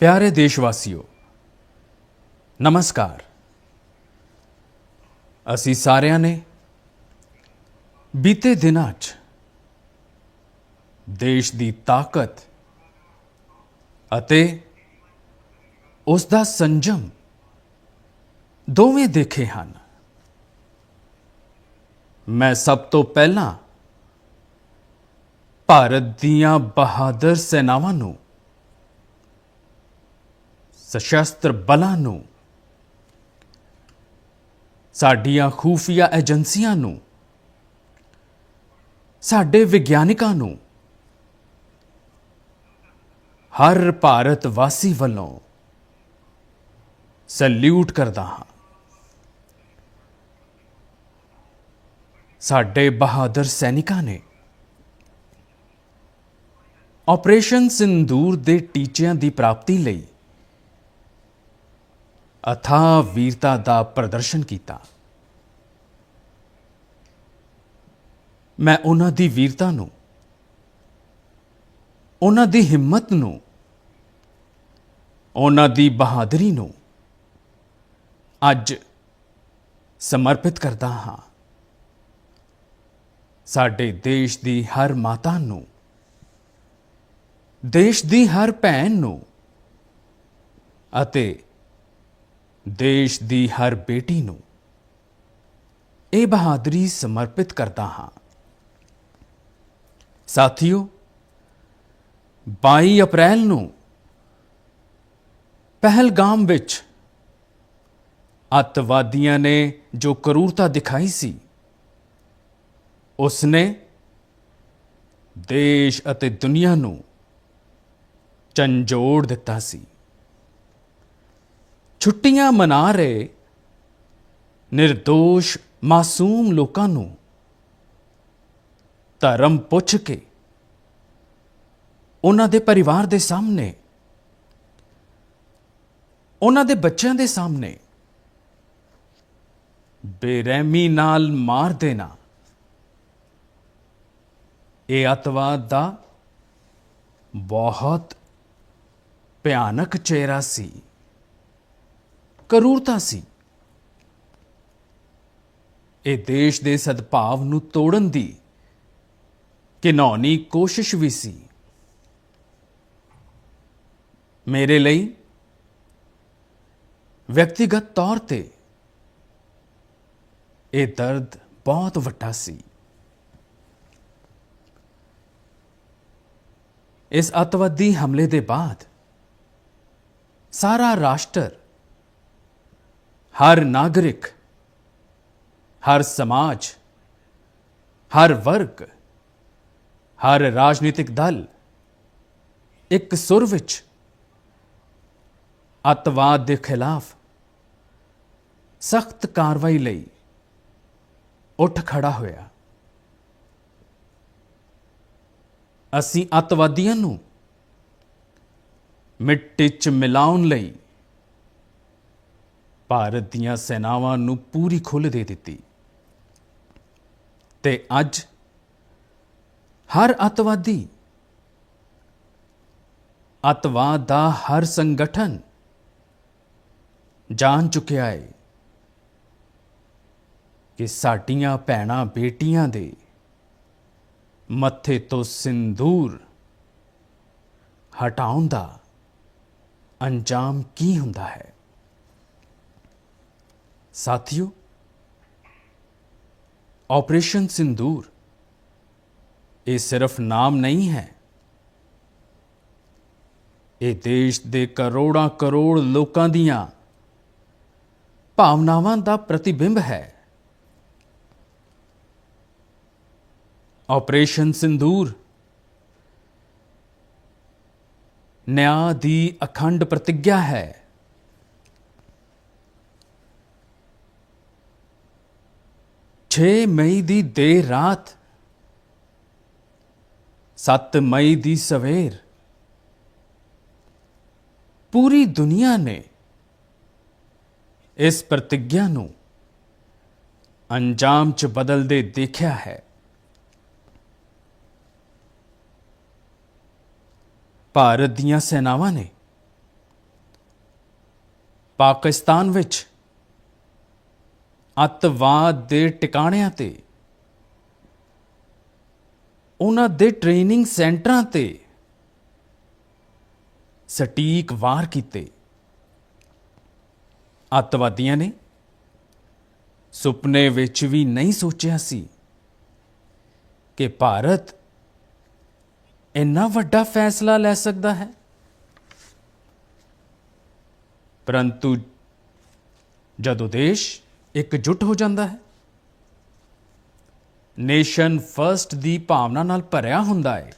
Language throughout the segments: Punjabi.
ਪਿਆਰੇ ਦੇਸ਼ਵਾਸੀਓ, ਨਮਸਕਾਰ। ਅਸੀਂ ਸਾਰਿਆਂ ਨੇ ਬੀਤੇ ਦਿਨਾਂ 'ਚ ਦੇਸ਼ ਦੀ ਤਾਕਤ ਅਤੇ ਉਸ ਦਾ ਸੰਜਮ ਦੋਵੇਂ ਦੇਖੇ ਹਨ। ਮੈਂ ਸਭ ਤੋਂ ਪਹਿਲਾਂ ਭਾਰਤ ਦੀਆਂ ਬਹਾਦਰ ਸੈਨਾਵਾਂ ਨੂੰ ਸਸ਼ਸਤਰ ਬਲਾਂ ਨੂੰ, ਸਾਡੀਆਂ ਖੂਫੀਆ ਏਜੰਸੀਆਂ ਨੂੰ, ਸਾਡੇ ਵਿਗਿਆਨਿਕਾਂ ਨੂੰ, ਹਰ ਭਾਰਤ ਵਾਸੀ ਵੱਲੋਂ ਸੈਲੂਟ ਕਰਦਾ ਹਾਂ। ਸਾਡੇ ਬਹਾਦਰ ਸੈਨਿਕਾਂ ਨੇ ਆਪਰੇਸ਼ਨ ਸਿੰਦੂਰ ਦੇ ਟੀਚਿਆਂ ਦੀ ਪ੍ਰਾਪਤੀ ਲਈ ਅਥਾਹ ਵੀਰਤਾ ਦਾ ਪ੍ਰਦਰਸ਼ਨ ਕੀਤਾ। ਮੈਂ ਉਹਨਾਂ ਦੀ ਵੀਰਤਾ ਨੂੰ, ਉਹਨਾਂ ਦੀ ਹਿੰਮਤ ਨੂੰ, ਉਹਨਾਂ ਦੀ ਬਹਾਦਰੀ ਨੂੰ ਅੱਜ ਸਮਰਪਿਤ ਕਰਦਾ ਹਾਂ। ਸਾਡੇ ਦੇਸ਼ ਦੀ ਹਰ ਮਾਤਾ ਨੂੰ, ਦੇਸ਼ ਦੀ ਹਰ ਭੈਣ ਨੂੰ ਅਤੇ ਦੇਸ਼ ਦੀ ਹਰ ਬੇਟੀ ਨੂੰ ਇਹ ਬਹਾਦਰੀ ਸਮਰਪਿਤ ਕਰਦਾ ਹਾਂ। ਸਾਥੀਓ 22 ਅਪ੍ਰੈਲ ਨੂੰ ਪਹਿਲਗਾਮ ਵਿੱਚ ਅੱਤਵਾਦੀਆਂ ਨੇ ਜੋ ਕਰੂਰਤਾ ਦਿਖਾਈ ਸੀ, ਉਸਨੇ ਦੇਸ਼ ਅਤੇ ਦੁਨੀਆ ਨੂੰ ਝੰਜੋੜ ਦਿੱਤਾ ਸੀ। ਛੁੱਟੀਆਂ ਮਨਾ ਰਹੇ નિર્ਦੋਸ਼ ਮਾਸੂਮ ਲੋਕਾਂ ਨੂੰ ਧਰਮ ਪੁੱਛ ਕੇ ਉਹਨਾਂ ਦੇ ਪਰਿਵਾਰ ਦੇ ਸਾਹਮਣੇ, ਉਹਨਾਂ ਦੇ ਬੱਚਿਆਂ ਦੇ ਸਾਹਮਣੇ ਬੇਰਹਿਮੀ ਨਾਲ ਮਾਰ ਦੇਣਾ। ਇਹ ਅਤਵਾਦ ਦਾ ਬਹੁਤ ਭਿਆਨਕ ਚਿਹਰਾ ਸੀ। ਕਰੂਰਤਾ ਸੀ। ਇਹ ਦੇਸ਼ ਦੇ ਸਦਭਾਵ ਨੂੰ ਤੋੜਨ ਦੀ ਘਿਨੌਣੀ ਕੋਸ਼ਿਸ਼ ਵੀ ਸੀ। ਮੇਰੇ ਲਈ ਵਿਅਕਤੀਗਤ ਤੌਰ ਤੇ ਇਹ ਦਰਦ ਬਹੁਤ ਵੱਡਾ ਸੀ। ਇਸ ਅਤਵਾਦੀ ਹਮਲੇ ਦੇ ਬਾਅਦ ਸਾਰਾ ਰਾਸ਼ਟਰ ਹਰ ਨਾਗਰਿਕ, ਹਰ ਸਮਾਜ, ਹਰ ਵਰਗ, ਹਰ ਰਾਜਨੀਤਿਕ ਦਲ ਇੱਕ ਸੁਰ ਵਿੱਚ ਅਤਵਾਦ ਦੇ ਖਿਲਾਫ ਸਖਤ ਕਾਰਵਾਈ ਲਈ ਉੱਠ ਖੜਾ ਹੋਇਆ। ਅਸੀਂ ਅਤਵਾਦੀਆਂ ਨੂੰ ਮਿੱਟੀ 'ਚ ਮਿਲਾਉਣ ਲਈ ਭਾਰਤ ਦੀਆਂ ਸੈਨਾਵਾਂ ਨੂੰ ਪੂਰੀ ਖੁੱਲ੍ਹ ਦੇ ਦਿੱਤੀ। ਤੇ ਅੱਜ ਹਰ ਅਤਵਾਦੀ, ਅਤਵਾਦ ਦਾ ਹਰ ਸੰਗਠਨ ਜਾਣ ਚੁੱਕਿਆ ਹੈ ਕਿ ਸਾਡੀਆਂ ਭੈਣਾਂ ਬੇਟੀਆਂ ਦੇ ਮੱਥੇ ਤੋਂ ਸਿੰਦੂਰ ਹਟਾਉਣ ਦਾ ਅੰਜਾਮ ਕੀ ਹੁੰਦਾ ਹੈ? ਸਾਥੀਓ ਆਪਰੇਸ਼ਨ ਸਿੰਦੂਰ, ਇਹ ਸਿਰਫ ਨਾਮ ਨਹੀਂ ਹੈ। ਇਹ ਦੇਸ਼ ਦੇ ਕਰੋੜਾਂ ਕਰੋੜ ਲੋਕਾਂ ਦੀਆਂ ਭਾਵਨਾਵਾਂ ਦਾ ਪ੍ਰਤੀਬਿੰਬ ਹੈ। ਆਪਰੇਸ਼ਨ ਸਿੰਦੂਰ, ਨਿਆਂ ਦੀ ਅਖੰਡ ਪ੍ਰਤੀਗਿਆ ਹੈ। ਛੇ ਮਈ ਦੀ ਦੇਰ ਰਾਤ 7 ਮਈ ਦੀ ਸਵੇਰ। ਪੂਰੀ ਦੁਨੀਆ ਨੇ ਇਸ ਪ੍ਰਤੀਗਿਆ ਨੂੰ ਅੰਜਾਮ ਚ ਬਦਲਦੇ ਦੇਖਿਆ ਹੈ। ਭਾਰਤ ਦੀਆਂ ਸੈਨਾਵਾਂ ਨੇ ਪਾਕਿਸਤਾਨ ਵਿੱਚ ਅੱਤਵਾਦ ਦੇ ਟਿਕਾਣਿਆਂ ਤੇ, ਉਹਨਾਂ ਦੇ ਟ੍ਰੇਨਿੰਗ ਸੈਂਟਰਾਂ ਤੇ ਸਟੀਕ ਵਾਰ ਕੀਤੇ। ਅੱਤਵਾਦੀਆਂ ਨੇ ਸੁਪਨੇ ਵਿੱਚ ਵੀ ਨਹੀਂ ਸੋਚਿਆ ਸੀ ਕਿ ਭਾਰਤ ਇੰਨਾ ਵੱਡਾ ਫੈਸਲਾ ਲੈ ਸਕਦਾ ਹੈ। ਪਰੰਤੂ ਜਦੋਂ ਦੇਸ਼ ਇਕਜੁੱਟ ਹੋ ਜਾਂਦਾ ਹੈ। ਨੇਸ਼ਨ ਫਰਸਟ ਦੀ ਭਾਵਨਾ ਨਾਲ ਭਰਿਆ ਹੁੰਦਾ ਹੈ।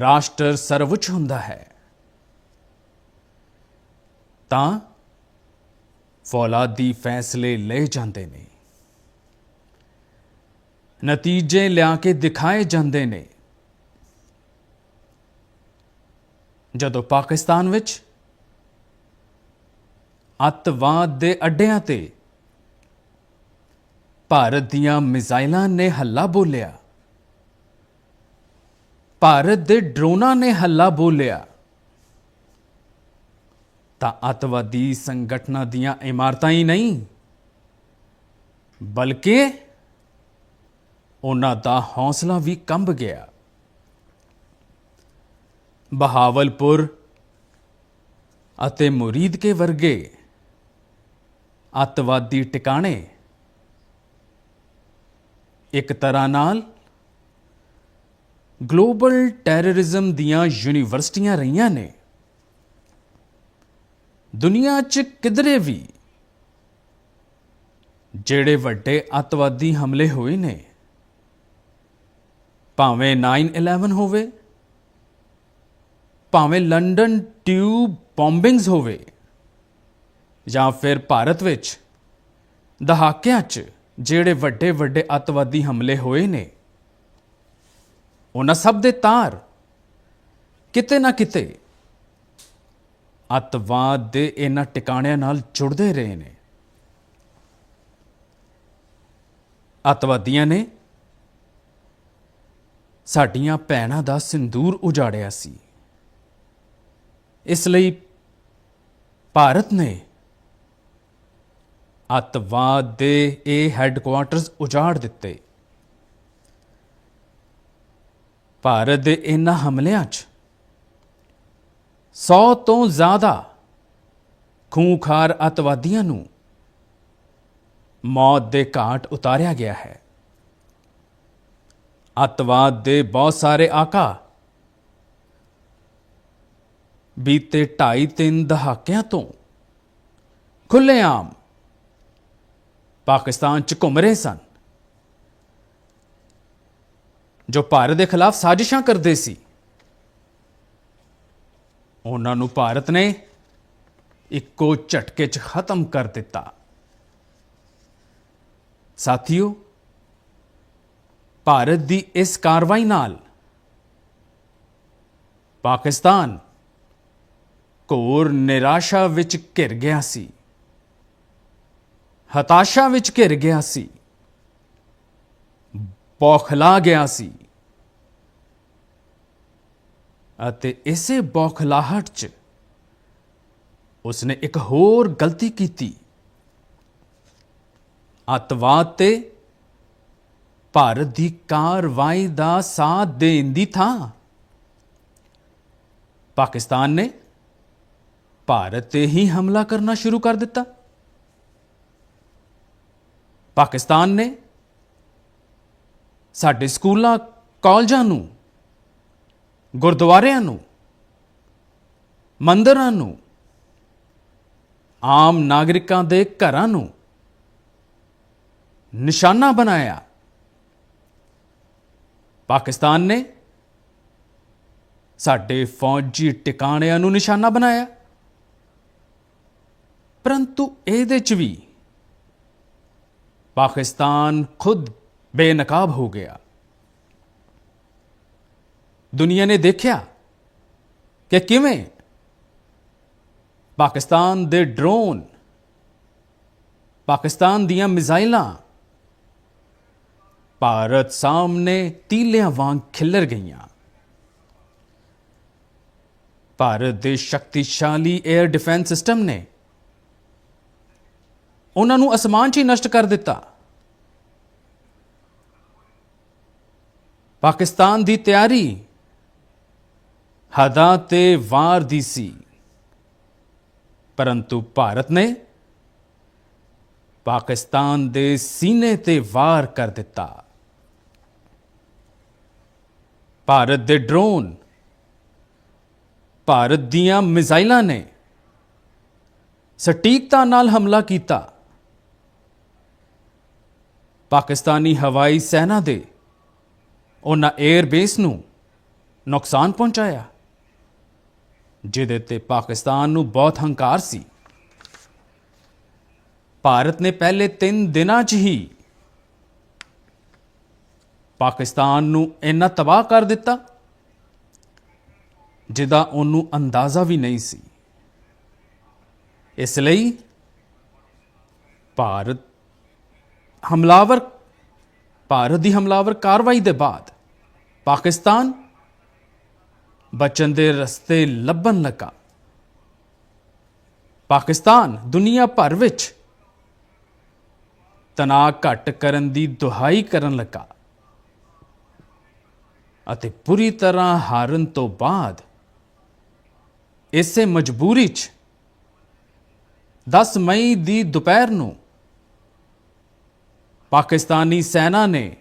ਰਾਸ਼ਟਰ ਸਰਵਉੱਚ ਹੁੰਦਾ ਹੈ। ਤਾਂ ਫੌਲਾਦੀ ਫੈਸਲੇ ਲਏ ਜਾਂਦੇ ਨੇ। ਨਤੀਜੇ ਲਿਆ ਕੇ ਦਿਖਾਏ ਜਾਂਦੇ ਨੇ। ਜਦੋਂ ਪਾਕਿਸਤਾਨ ਵਿੱਚ ਅੱਤਵਾਦ ਦੇ ਅੱਡਿਆਂ ਤੇ। ਭਾਰਤ ਦੀਆਂ ਮਿਜ਼ਾਈਲਾਂ ਨੇ ਹੱਲਾ ਬੋਲਿਆ। ਭਾਰਤ ਦੇ ਡਰੋਨਾਂ ਨੇ ਹੱਲਾ ਬੋਲਿਆ। ਤਾਂ ਅੱਤਵਾਦੀ ਸੰਗਠਨਾਂ ਦੀਆਂ ਇਮਾਰਤਾਂ ਹੀ ਨਹੀਂ, ਬਲਕਿ ਉਹਨਾਂ ਦਾ ਹੌਸਲਾ ਵੀ ਕੰਬ ਗਿਆ। ਬਹਾਵਲਪੁਰ ਅਤੇ ਮੁਰੀਦਕੇ ਵਰਗੇ ਅੱਤਵਾਦੀ ਟਿਕਾਣੇ। ਇੱਕ ਤਰ੍ਹਾਂ ਨਾਲ ਗਲੋਬਲ ਟੈਰਰਿਜ਼ਮ ਦੀਆਂ ਯੂਨੀਵਰਸਿਟੀਆਂ ਰਹੀਆਂ ਨੇ। ਦੁਨੀਆ 'ਚ ਕਿਧਰੇ ਵੀ ਜਿਹੜੇ ਵੱਡੇ ਅੱਤਵਾਦੀ ਹਮਲੇ ਹੋਏ ਨੇ, ਭਾਵੇਂ 9/11 ਹੋਵੇ, ਭਾਵੇਂ ਲੰਡਨ ਟਿਊਬ ਬੰਬਿੰਗਸ ਹੋਵੇ ਜਾਂ ਫਿਰ ਭਾਰਤ ਵਿੱਚ? ਦਹਾਕਿਆਂ 'ਚ ਜਿਹੜੇ ਵੱਡੇ ਵੱਡੇ ਅੱਤਵਾਦੀ ਹਮਲੇ ਹੋਏ ਨੇ, ਉਹਨਾਂ ਸਭ ਦੇ ਤਾਰ ਕਿਤੇ ਨਾ ਕਿਤੇ ਅੱਤਵਾਦ ਦੇ ਇਹਨਾਂ ਟਿਕਾਣਿਆਂ ਨਾਲ ਜੁੜਦੇ ਰਹੇ ਨੇ। ਅੱਤਵਾਦੀਆਂ ਨੇ ਸਾਡੀਆਂ ਭੈਣਾਂ ਦਾ ਸਿੰਦੂਰ ਉਜਾੜਿਆ ਸੀ। ਇਸ ਲਈ ਭਾਰਤ ਨੇ ਅੱਤਵਾਦ ਦੇ ਇਹ ਹੈੱਡਕੁਆਰਟਰਸ ਉਜਾੜ ਦਿੱਤੇ। ਭਾਰਤ ਦੇ ਇਹਨਾਂ ਹਮਲਿਆਂ 'ਚ 100 ਤੋਂ ਜ਼ਿਆਦਾ ਖੂੰਖਾਰ ਅੱਤਵਾਦੀਆਂ ਨੂੰ ਮੌਤ ਦੇ ਘਾਟ ਉਤਾਰਿਆ ਗਿਆ ਹੈ। ਅੱਤਵਾਦ ਦੇ ਬਹੁਤ ਸਾਰੇ ਆਕਾ ਬੀਤੇ 2.5-3 ਦਹਾਕਿਆਂ ਤੋਂ ਖੁੱਲ੍ਹੇਆਮ ਪਾਕਿਸਤਾਨ 'ਚ ਘੁੰਮ ਰਹੇ ਸਨ। ਜੋ ਭਾਰਤ ਦੇ ਖਿਲਾਫ ਸਾਜ਼ਿਸ਼ਾਂ ਕਰਦੇ ਸੀ, ਉਹਨਾਂ ਨੂੰ ਭਾਰਤ ਨੇ ਇੱਕੋ ਝਟਕੇ 'ਚ ਖਤਮ ਕਰ ਦਿੱਤਾ। ਸਾਥੀਓ, ਭਾਰਤ ਦੀ ਇਸ ਕਾਰਵਾਈ ਨਾਲ ਪਾਕਿਸਤਾਨ ਘੋਰ ਨਿਰਾਸ਼ਾ ਵਿੱਚ ਘਿਰ ਗਿਆ ਸੀ। ਹਤਾਸ਼ਾ ਵਿੱਚ ਘਿਰ ਗਿਆ ਸੀ। ਬੌਖਲਾ ਗਿਆ ਸੀ। ਅਤੇ ਇਸੇ ਬੌਖਲਾਹਟ 'ਚ ਉਸਨੇ ਇੱਕ ਹੋਰ ਗਲਤੀ ਕੀਤੀ। ਅੱਤਵਾਦ ਤੇ ਭਾਰਤ ਦੀ ਕਾਰਵਾਈ ਦਾ ਸਾਥ ਦੇਣ ਦੀ ਥਾਂ। ਪਾਕਿਸਤਾਨ ਨੇ ਭਾਰਤ ਤੇ ਹੀ ਹਮਲਾ ਕਰਨਾ ਸ਼ੁਰੂ ਕਰ ਦਿੱਤਾ। ਪਾਕਿਸਤਾਨ ਨੇ ਸਾਡੇ ਸਕੂਲਾਂ, ਕਾਲਜਾਂ ਨੂੰ, ਗੁਰਦੁਆਰਿਆਂ ਨੂੰ, ਮੰਦਰਾਂ ਨੂੰ, ਆਮ ਨਾਗਰਿਕਾਂ ਦੇ ਘਰਾਂ ਨੂੰ ਨਿਸ਼ਾਨਾ ਬਣਾਇਆ। ਪਾਕਿਸਤਾਨ ਨੇ ਸਾਡੇ ਫੌਜੀ ਟਿਕਾਣਿਆਂ ਨੂੰ ਨਿਸ਼ਾਨਾ ਬਣਾਇਆ। ਪਰੰਤੂ ਇਹਦੇ ਚ ਵੀ ਪਾਕਿਸਤਾਨ ਖੁਦ ਬੇਨਕਾਬ ਹੋ ਗਿਆ ਦੁਨੀਆ ਨੇ ਦੇਖਿਆ ਕਿ ਕਿਵੇਂ ਪਾਕਿਸਤਾਨ ਦੇ ਡਰੋਨ ਪਾਕਿਸਤਾਨ ਦੀਆਂ ਮਿਜ਼ਾਈਲਾਂ ਭਾਰਤ ਸਾਹਮਣੇ ਤੀਲਿਆਂ ਵਾਂਗ ਖਿੱਲਰ ਗਈਆਂ ਭਾਰਤ ਦੇ ਸ਼ਕਤੀਸ਼ਾਲੀ 에ਅਰ ਡਿਫੈਂਸ ਸਿਸਟਮ ਨੇ ਉਹਨਾਂ ਨੂੰ ਅਸਮਾਨ 'ਚ ਹੀ ਨਸ਼ਟ ਕਰ ਦਿੱਤਾ। ਪਾਕਿਸਤਾਨ ਦੀ ਤਿਆਰੀ ਹੱਦਾਂ ਤੇ ਵਾਰ ਦੀ ਸੀ, ਪਰੰਤੂ ਭਾਰਤ ਨੇ ਪਾਕਿਸਤਾਨ ਦੇ ਸੀਨੇ ਤੇ ਵਾਰ ਕਰ ਦਿੱਤਾ। ਭਾਰਤ ਦੇ ਡਰੋਨ, ਭਾਰਤ ਦੀਆਂ ਮਿਜ਼ਾਈਲਾਂ ਨੇ ਸਟੀਕਤਾ ਨਾਲ ਹਮਲਾ ਕੀਤਾ। ਪਾਕਿਸਤਾਨੀ ਹਵਾਈ ਸੈਨਾ ਦੇ ਉਹਨਾਂ 에ਅਰ ਬੇਸ ਨੂੰ ਨੁਕਸਾਨ ਪਹੁੰਚਾਇਆ, ਜਿਹਦੇ ਤੇ ਪਾਕਿਸਤਾਨ ਨੂੰ ਬਹੁਤ ਹੰਕਾਰ ਸੀ। ਭਾਰਤ ਨੇ ਪਹਿਲੇ 3 ਦਿਨਾਂ 'ਚ ਹੀ ਪਾਕਿਸਤਾਨ ਨੂੰ ਇੰਨਾ ਤਬਾਹ ਕਰ ਦਿੱਤਾ, ਜਿਹਦਾ ਉਹਨੂੰ ਅੰਦਾਜ਼ਾ ਵੀ ਨਹੀਂ ਸੀ। ਇਸ ਲਈ ਭਾਰਤ ਹਮਲਾਵਰ, ਭਾਰਤ ਦੀ ਹਮਲਾਵਰ ਕਾਰਵਾਈ ਦੇ ਬਾਅਦ ਪਾਕਿਸਤਾਨ ਬਚਣ ਦੇ ਰਸਤੇ ਲੱਭਣ ਲੱਗਾ। ਪਾਕਿਸਤਾਨ ਦੁਨੀਆ ਭਰ ਵਿੱਚ ਤਣਾਅ ਘਟ ਕਰਨ ਦੀ ਦੁਹਾਈ ਕਰਨ ਲੱਗਾ ਅਤੇ ਪੂਰੀ ਤਰ੍ਹਾਂ ਹਾਰਨ ਤੋਂ ਬਾਅਦ ਇਸੇ ਮਜਬੂਰੀ 'ਚ 10 ਮਈ ਦੀ ਦੁਪਹਿਰ ਨੂੰ ਪਾਕਿਸਤਾਨੀ ਸੈਨਾ ਨੇ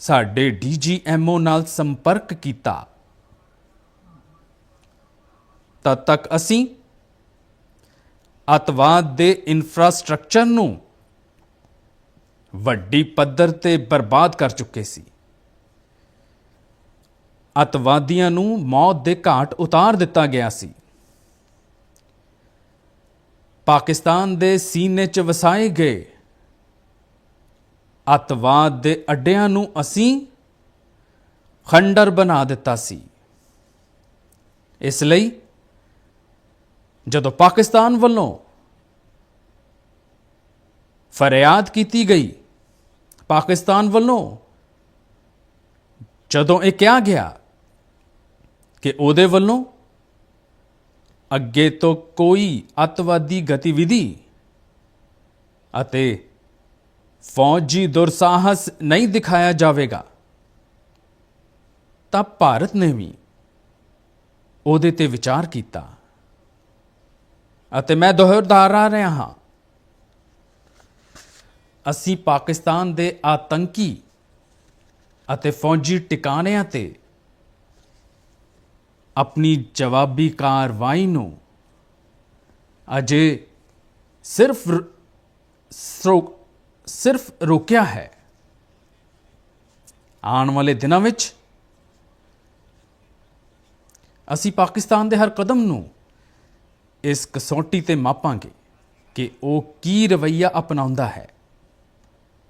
ਸਾਡੇ ਡੀਜੀਐਮਓ ਨਾਲ ਸੰਪਰਕ ਕੀਤਾ। ਤਦ ਤੱਕ ਅਸੀਂ ਅਤਵਾਦ ਦੇ ਇਨਫਰਾਸਟ੍ਰਕਚਰ ਨੂੰ ਵੱਡੀ ਪੱਧਰ ਤੇ ਬਰਬਾਦ ਕਰ ਚੁੱਕੇ ਸੀ। ਅਤਵਾਦੀਆਂ ਨੂੰ ਮੌਤ ਦੇ ਘਾਟ ਉਤਾਰ ਦਿੱਤਾ ਗਿਆ ਸੀ। ਪਾਕਿਸਤਾਨ ਦੇ ਸੀਨੇ 'ਚ ਵਸਾਏ ਗਏ ਅਤਵਾਦ ਦੇ ਅੱਡਿਆਂ ਨੂੰ ਅਸੀਂ ਖੰਡਰ ਬਣਾ ਦਿੱਤਾ ਸੀ। ਇਸ ਲਈ ਜਦੋਂ ਪਾਕਿਸਤਾਨ ਵੱਲੋਂ ਫਰਿਆਦ ਕੀਤੀ ਗਈ, ਪਾਕਿਸਤਾਨ ਵੱਲੋਂ ਜਦੋਂ ਇਹ ਕਿਹਾ ਗਿਆ ਕਿ ਉਹਦੇ ਵੱਲੋਂ ਅੱਗੇ ਤੋਂ ਕੋਈ ਅਤਵਾਦੀ ਗਤੀਵਿਧੀ ਅਤੇ ਫੌਜੀ ਦੁਰਸਾਹਸ ਨਹੀਂ ਦਿਖਾਇਆ ਜਾਵੇਗਾ। ਤਾਂ ਭਾਰਤ ਨੇ ਵੀ ਉਹਦੇ ਤੇ ਵਿਚਾਰ ਕੀਤਾ। ਅਤੇ ਮੈਂ ਦੁਹਰਾਅ ਰਿਹਾ ਹਾਂ। ਅਸੀਂ ਪਾਕਿਸਤਾਨ ਦੇ ਆਤੰਕੀ ਅਤੇ ਫੌਜੀ ਟਿਕਾਣਿਆਂ ਤੇ ਆਪਣੀ ਜਵਾਬੀ ਕਾਰਵਾਈ ਨੂੰ ਅਜੇ ਸਿਰਫ ਰ- ਸਰੋ- ਸਿਰਫ ਰੋਕਿਆ ਹੈ। ਆਉਣ ਵਾਲੇ ਦਿਨਾਂ ਵਿੱਚ ਅਸੀਂ ਪਾਕਿਸਤਾਨ ਦੇ ਹਰ ਕਦਮ ਨੂੰ ਇਸ ਕਸੌਟੀ ਤੇ ਮਾਪਾਂਗੇ ਕਿ ਉਹ ਕੀ ਰਵਈਆ ਅਪਣਾਉਂਦਾ ਹੈ।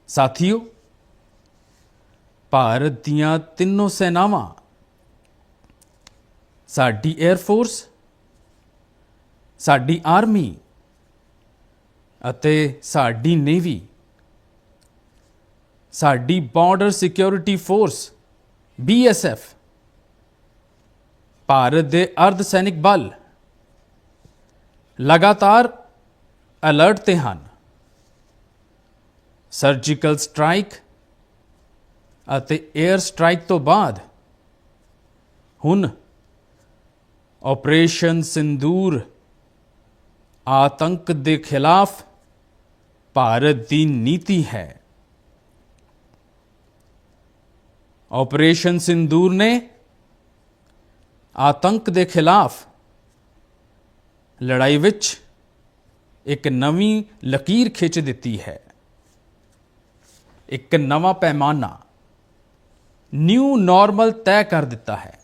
ਸਾਥੀਓ, ਭਾਰਤ ਦੀਆਂ ਤਿੰਨੋਂ ਸੈਨਾਵਾਂ, ਸਾਡੀ 에ਅਰ ਫੋਰਸ ਸਾਡੀ ਆਰਮੀ ਅਤੇ ਸਾਡੀ ਨੇਵੀ ਸਾਡੀ border security force BSF Bharat ਦੇ ਅਰਧ ਸੈਨਿਕ ਬਲ ਲਗਾਤਾਰ ਅਲਰਟ ਤੇ ਹਨ। ਸਰਜੀਕਲ ਸਟ੍ਰਾਈਕ ਅਤੇ 에ਅਰ ਸਟ੍ਰਾਈਕ ਤੋਂ ਬਾਅਦ ਹੁਣ ਆਪਰੇਸ਼ਨ ਸਿੰਦੂਰ ਆਤੰਕ ਦੇ ਖਿਲਾਫ ਭਾਰਤ ਦੀ ਨੀਤੀ ਹੈ। ਆਪਰੇਸ਼ਨ ਸਿੰਦੂਰ ਨੇ ਆਤੰਕ ਦੇ ਖਿਲਾਫ ਲੜਾਈ ਵਿੱਚ ਇੱਕ ਨਵੀਂ ਲਕੀਰ ਖਿੱਚ ਦਿੱਤੀ ਹੈ। ਇੱਕ ਨਵਾਂ ਪੈਮਾਨਾ ਨਿਊ ਨਾਰਮਲ ਤੈਅ ਕਰ ਦਿੱਤਾ ਹੈ।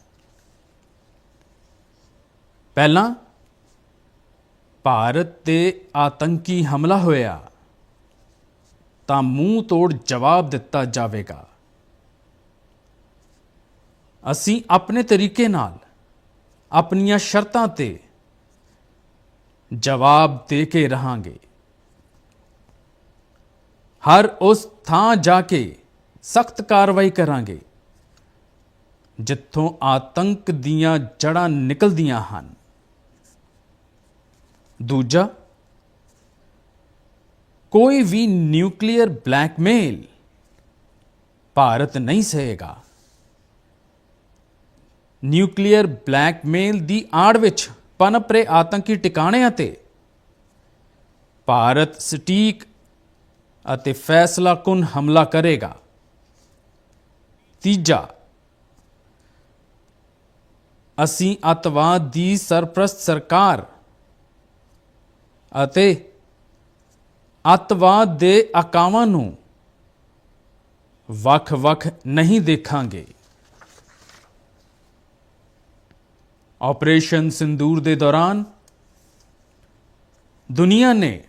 ਪਹਿਲਾਂ ਭਾਰਤ ਤੇ ਆਤੰਕੀ ਹਮਲਾ ਹੋਇਆ ਤਾਂ ਮੂੰਹ ਤੋੜ ਜਵਾਬ ਦਿੱਤਾ ਜਾਵੇਗਾ। ਅਸੀਂ ਆਪਣੇ ਤਰੀਕੇ ਨਾਲ ਆਪਣੀਆਂ ਸ਼ਰਤਾਂ ਤੇ ਜਵਾਬ ਦੇ ਕੇ ਰਹਾਂਗੇ। ਹਰ ਉਸ ਥਾਂ ਜਾ ਕੇ ਸਖਤ ਕਾਰਵਾਈ ਕਰਾਂਗੇ, ਜਿੱਥੋਂ ਆਤੰਕ ਦੀਆਂ ਜੜਾਂ ਨਿਕਲਦੀਆਂ ਹਨ। ਦੂਜਾ, ਕੋਈ ਵੀ ਨਿਊਕਲੀਅਰ ਬਲੈਕਮੇਲ ਭਾਰਤ ਨਹੀਂ ਸਹੇਗਾ। ਨਿਊਕਲੀਅਰ ਬਲੈਕਮੇਲ ਦੀ ਆੜ ਵਿੱਚ ਪਨਪ ਰਹੇ ਆਤੰਕੀ ਟਿਕਾਣਿਆਂ ਤੇ। ਭਾਰਤ ਸਟੀਕ ਅਤੇ ਫੈਸਲਾਕੁਨ ਹਮਲਾ ਕਰੇਗਾ। ਤੀਜਾ, ਅਸੀਂ ਅਤਵਾਦ ਦੀ ਸਰਪ੍ਰਸਤ ਸਰਕਾਰ ਅਤੇ ਅਤਵਾਦ ਦੇ ਆਕਾਵਾਂ ਨੂੰ ਵੱਖ-ਵੱਖ ਨਹੀਂ ਦੇਖਾਂਗੇ। ਆਪਰੇਸ਼ਨ ਸਿੰਦੂਰ ਦੇ ਦੌਰਾਨ ਦੁਨੀਆ ਨੇ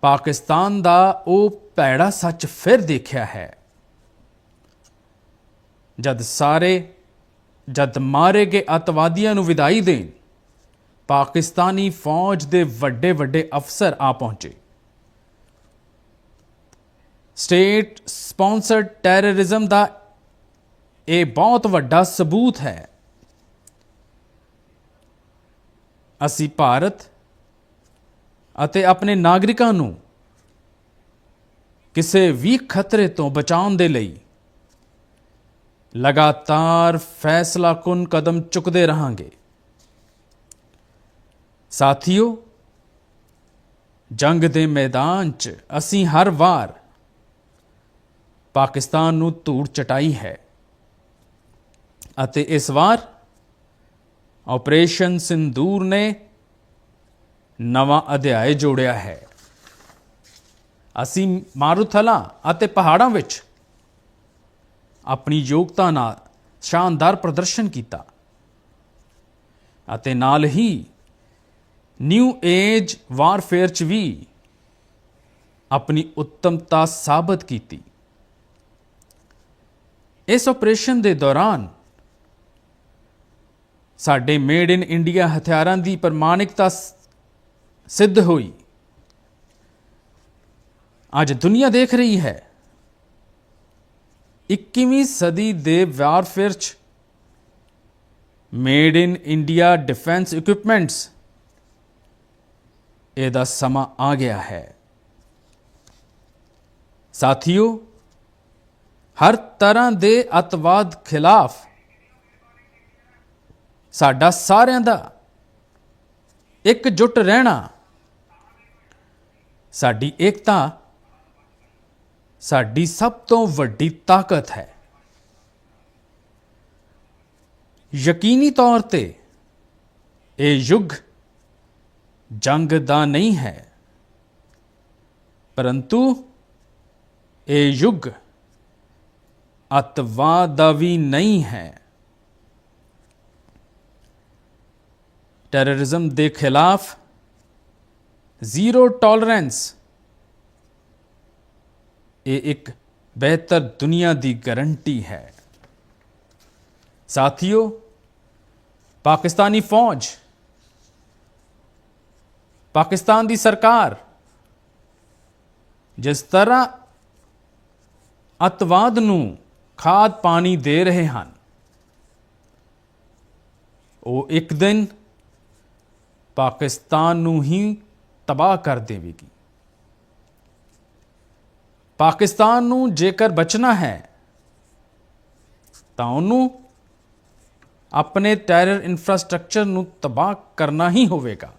ਪਾਕਿਸਤਾਨ ਦਾ ਉਹ ਭੈੜਾ ਸੱਚ ਫਿਰ ਦੇਖਿਆ ਹੈ। ਜਦ ਸਾਰੇ, ਜਦ ਮਾਰੇ ਗਏ ਅਤਵਾਦੀਆਂ ਨੂੰ ਵਿਦਾਈ ਦੇਣ, ਪਾਕਿਸਤਾਨੀ ਫੌਜ ਦੇ ਵੱਡੇ ਵੱਡੇ ਅਫਸਰ ਆ ਪਹੁੰਚੇ। ਸਟੇਟ ਸਪਾਂਸਰਡ ਟੈਰਰਿਜ਼ਮ ਦਾ ਇਹ ਬਹੁਤ ਵੱਡਾ ਸਬੂਤ ਹੈ। ਅਸੀਂ ਭਾਰਤ ਅਤੇ ਆਪਣੇ ਨਾਗਰਿਕਾਂ ਨੂੰ ਕਿਸੇ ਵੀ ਖਤਰੇ ਤੋਂ ਬਚਾਉਣ ਦੇ ਲਈ ਲਗਾਤਾਰ ਫੈਸਲਾਕੁਨ ਕਦਮ ਚੁੱਕਦੇ ਰਹਾਂਗੇ। ਸਾਥੀਓ, ਜੰਗ ਦੇ ਮੈਦਾਨ 'ਚ ਅਸੀਂ ਹਰ ਵਾਰ ਪਾਕਿਸਤਾਨ ਨੂੰ ਧੂੜ ਚਟਾਈ ਹੈ ਅਤੇ ਇਸ ਵਾਰ ਆਪਰੇਸ਼ਨ ਸਿੰਦੂਰ ਨੇ ਨਵਾਂ ਅਧਿਆਇ ਜੋੜਿਆ ਹੈ। ਅਸੀਂ ਮਾਰੂਥਲਾ ਅਤੇ ਪਹਾੜਾਂ ਵਿੱਚ ਆਪਣੀ ਯੋਗਤਾ ਨਾਲ ਸ਼ਾਨਦਾਰ ਪ੍ਰਦਰਸ਼ਨ ਕੀਤਾ ਅਤੇ ਨਾਲ ਹੀ ਨਿਊ ਏਜ ਵਾਰਫੇਅਰ ਚ ਵੀ ਆਪਣੀ ਉੱਤਮਤਾ ਸਾਬਤ ਕੀਤੀ। ਇਸ ਆਪਰੇਸ਼ਨ ਦੇ ਦੌਰਾਨ ਸਾਡੇ ਮੇਡ ਇਨ ਇੰਡੀਆ ਹਥਿਆਰਾਂ ਦੀ ਪ੍ਰਮਾਣਿਕਤਾ ਸਿੱਧ ਹੋਈ। ਅੱਜ ਦੁਨੀਆ ਦੇਖ ਰਹੀ ਹੈ। 21ਵੀਂ ਸਦੀ ਦੇ ਵਾਰਫੇਅਰ ਚ made in India defence equipments ਇਹਦਾ ਸਮਾਂ ਆ ਗਿਆ ਹੈ। ਸਾਥੀਓ, ਹਰ ਤਰ੍ਹਾਂ ਦੇ ਅਤਵਾਦ ਖਿਲਾਫ ਸਾਡਾ ਸਾਰਿਆਂ ਦਾ ਇੱਕ ਇਕਜੁੱਟ ਰਹਿਣਾ। ਸਾਡੀ ਏਕਤਾ ਸਾਡੀ ਸਭ ਤੋਂ ਵੱਡੀ ਤਾਕਤ ਹੈ। ਯਕੀਨੀ ਤੌਰ ਤੇ ਇਹ ਯੁੱਗ ਜੰਗ ਦਾ ਨਹੀਂ ਹੈ। ਪਰੰਤੂ ਇਹ ਯੁੱਗ ਅਤਵਾਦ ਦਾ ਵੀ ਨਹੀਂ ਹੈ। ਟੈਰਰਿਜ਼ਮ ਦੇ ਖਿਲਾਫ ਜ਼ੀਰੋ ਟੋਲਰੈਂਸ ਇਹ ਇੱਕ ਬਿਹਤਰ ਦੁਨੀਆ ਦੀ ਗਾਰੰਟੀ ਹੈ। ਸਾਥੀਓ, ਪਾਕਿਸਤਾਨੀ ਫੌਜ, ਪਾਕਿਸਤਾਨ ਦੀ ਸਰਕਾਰ ਜਿਸ ਤਰ੍ਹਾਂ ਅਤਵਾਦ ਨੂੰ ਖਾਦ ਪਾਣੀ ਦੇ ਰਹੇ ਹਨ, ਉਹ ਇੱਕ ਦਿਨ ਪਾਕਿਸਤਾਨ ਨੂੰ ਹੀ ਤਬਾਹ ਕਰ ਦੇਵੇਗੀ। ਪਾਕਿਸਤਾਨ ਨੂੰ ਜੇਕਰ ਬਚਣਾ ਹੈ, ਤਾਂ ਉਹਨੂੰ ਆਪਣੇ ਟੈਰਰ ਇਨਫਰਾਸਟ੍ਰਕਚਰ ਨੂੰ ਤਬਾਹ ਕਰਨਾ ਹੀ ਹੋਵੇਗਾ।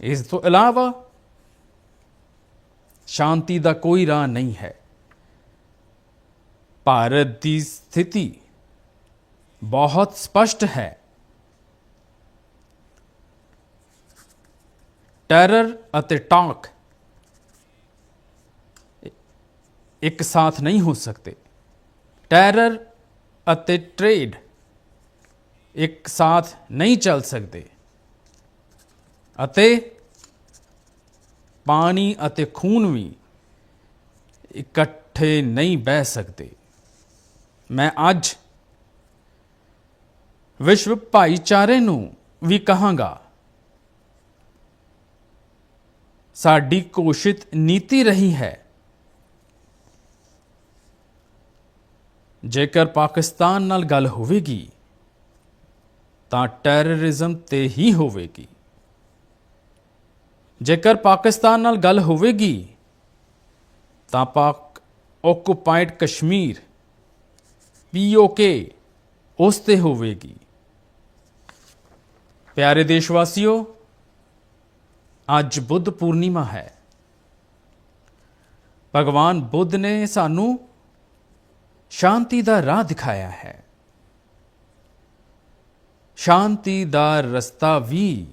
ਇਸ ਤੋਂ ਇਲਾਵਾ ਸ਼ਾਂਤੀ ਦਾ ਕੋਈ ਰਾਹ ਨਹੀਂ ਹੈ। ਭਾਰਤ ਦੀ ਸਥਿਤੀ ਬਹੁਤ ਸਪਸ਼ਟ ਹੈ। ਟੈਰਰ ਅਤੇ ਟਾਂਕ ਇੱਕ ਸਾਥ ਨਹੀਂ ਹੋ ਸਕਦੇ। ਟੈਰਰ ਅਤੇ ਟ੍ਰੇਡ ਇੱਕ ਸਾਥ ਨਹੀਂ ਚੱਲ ਸਕਦੇ ਅਤੇ ਪਾਣੀ ਅਤੇ ਖੂਨ ਵੀ ਇਕੱਠੇ ਨਹੀਂ ਬਹਿ ਸਕਦੇ। ਮੈਂ ਅੱਜ ਵਿਸ਼ਵ ਭਾਈਚਾਰੇ ਨੂੰ ਵੀ ਕਹਾਂਗਾ ਸਾਡੀ ਕੋਸ਼ਿਸ਼ ਨੀਤੀ ਰਹੀ ਹੈ। ਜੇਕਰ ਪਾਕਿਸਤਾਨ ਨਾਲ ਗੱਲ ਹੋਵੇਗੀ, ਤਾਂ ਟੈਰਰਿਜ਼ਮ ਤੇ ਹੀ ਹੋਵੇਗੀ। ਜੇਕਰ ਪਾਕਿਸਤਾਨ ਨਾਲ ਗੱਲ ਹੋਵੇਗੀ, ਤਾਂ ਪਾਕ ਓਕੂਪਾਈਡ ਕਸ਼ਮੀਰ ਪੀਓਕੇ ਉਸ ਤੇ ਹੋਵੇਗੀ। ਪਿਆਰੇ ਦੇਸ਼ਵਾਸੀਓ ਅੱਜ ਬੁੱਧ ਪੂਰਨਿਮਾ ਹੈ। ਭਗਵਾਨ ਬੁੱਧ ਨੇ ਸਾਨੂੰ ਸ਼ਾਂਤੀ ਦਾ ਰਾਹ ਦਿਖਾਇਆ ਹੈ। ਸ਼ਾਂਤੀ ਦਾ ਰਸਤਾ ਵੀ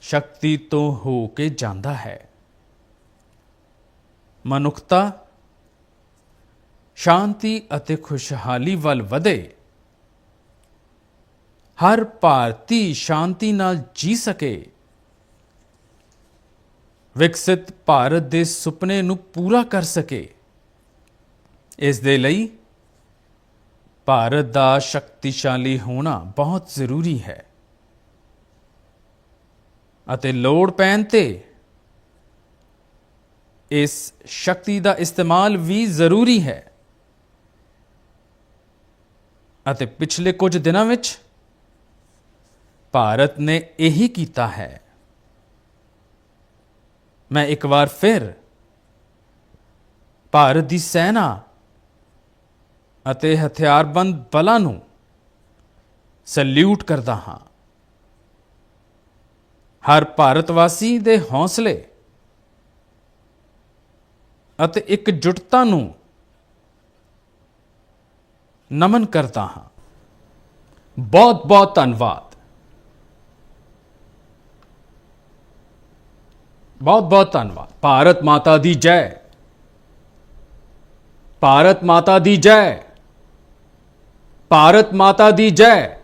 ਸ਼ਕਤੀ ਤੋਂ ਹੋ ਕੇ ਜਾਂਦਾ ਹੈ। ਮਨੁੱਖਤਾ ਸ਼ਾਂਤੀ ਅਤੇ ਖੁਸ਼ਹਾਲੀ ਵੱਲ ਵਧੇ। ਹਰ ਭਾਰਤੀ ਸ਼ਾਂਤੀ ਨਾਲ ਜੀ ਸਕੇ। ਵਿਕਸਿਤ ਭਾਰਤ ਦੇ ਸੁਪਨੇ ਨੂੰ ਪੂਰਾ ਕਰ ਸਕੇ। ਇਸ ਦੇ ਲਈ ਭਾਰਤ ਦਾ ਸ਼ਕਤੀਸ਼ਾਲੀ ਹੋਣਾ ਬਹੁਤ ਜ਼ਰੂਰੀ ਹੈ। ਅਤੇ ਲੋੜ ਪੈਣ ਤੇ ਇਸ ਸ਼ਕਤੀ ਦਾ ਇਸਤੇਮਾਲ ਵੀ ਜ਼ਰੂਰੀ ਹੈ। ਅਤੇ ਪਿਛਲੇ ਕੁਝ ਦਿਨਾਂ ਵਿੱਚ ਭਾਰਤ ਨੇ ਇਹੀ ਕੀਤਾ ਹੈ। ਮੈਂ ਇੱਕ ਵਾਰ ਫਿਰ ਭਾਰਤ ਦੀ ਸੈਨਾ ਅਤੇ ਹਥਿਆਰਬੰਦ ਬਲਾਂ ਨੂੰ ਸੈਲੂਟ ਕਰਦਾ ਹਾਂ। ਹਰ ਭਾਰਤ ਵਾਸੀ ਦੇ ਹੌਸਲੇ ਅਤੇ ਇਕਜੁੱਟਤਾ ਨੂੰ ਨਮਨ ਕਰਦਾ ਹਾਂ। ਬਹੁਤ ਬਹੁਤ ਧੰਨਵਾਦ। ਬਹੁਤ ਬਹੁਤ ਧੰਨਵਾਦ। ਭਾਰਤ ਮਾਤਾ ਦੀ ਜੈ। ਭਾਰਤ ਮਾਤਾ ਦੀ ਜੈ। ਭਾਰਤ ਮਾਤਾ ਦੀ ਜੈ।